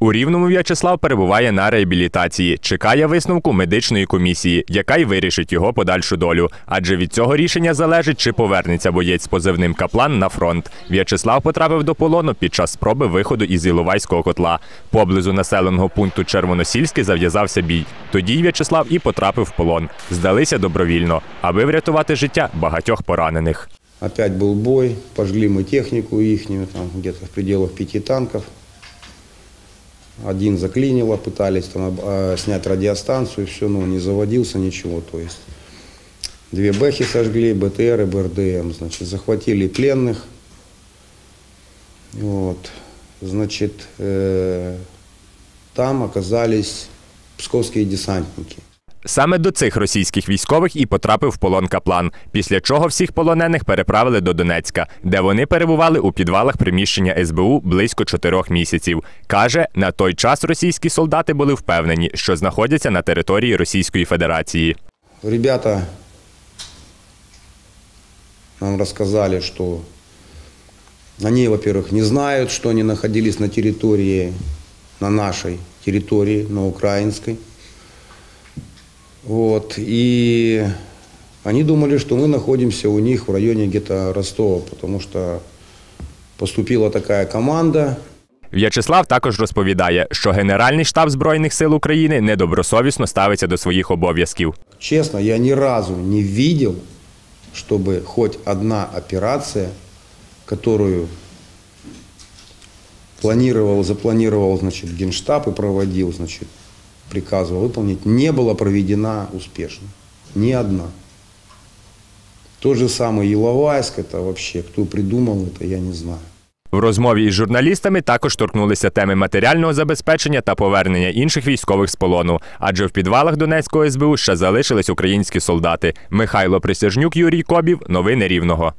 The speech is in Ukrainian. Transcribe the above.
У Рівному В'ячеслав перебуває на реабілітації, чекає висновку медичної комісії, яка й вирішить його подальшу долю. Адже від цього рішення залежить, чи повернеться боєць з позивним каплан на фронт. В'ячеслав потрапив до полону під час спроби виходу із Іловайського котла. Поблизу населеного пункту Червоносільський зав'язався бій. Тоді В'ячеслав і потрапив в полон. Здалися добровільно, аби врятувати життя багатьох поранених. Опять был бой, пожгли мы технику ихнюю, там где-то в пределах пяти танков. Один заклинило, пытались там а, снять радиостанцию, все, ну, не заводился, ничего. То есть две бэхи сожгли, БТР и БРДМ, значит, захватили пленных. Вот, значит, э, там оказались псковские десантники. Саме до цих російських військових і потрапив в полон каплан, після чого всіх полонених переправили до Донецька, де вони перебували у підвалах приміщення СБУ близько чотирьох місяців. Каже, на той час російські солдати були впевнені, що знаходяться на території Російської Федерації. Ребята нам рассказали, что они, во-первых, не знают, что они находились на территории, на нашей территории, на украинской. Вот. И они думали, что мы находимся у них в районе где-то Ростова, потому что поступила такая команда, В'ячеслав також розповідає, що Генеральний штаб Збройних сил України недобросовісно ставиться до своїх обов'язків. Честно, я ни разу не видел, чтобы хоть одна операция, которую планировал, запланировал, значит, Генштаб и проводил, значит, приказывал выполнить, не была проведена успешно. Ни одна. Тот же самый Иловайск, это вообще, кто придумал это, я не знаю. В розмові із журналістами також торкнулися теми матеріального забезпечення та повернення інших військових з полону, адже в підвалах Донецького СБУ ще залишились українські солдати. Михайло Присяжнюк, Юрій Кобів. Новини Рівного.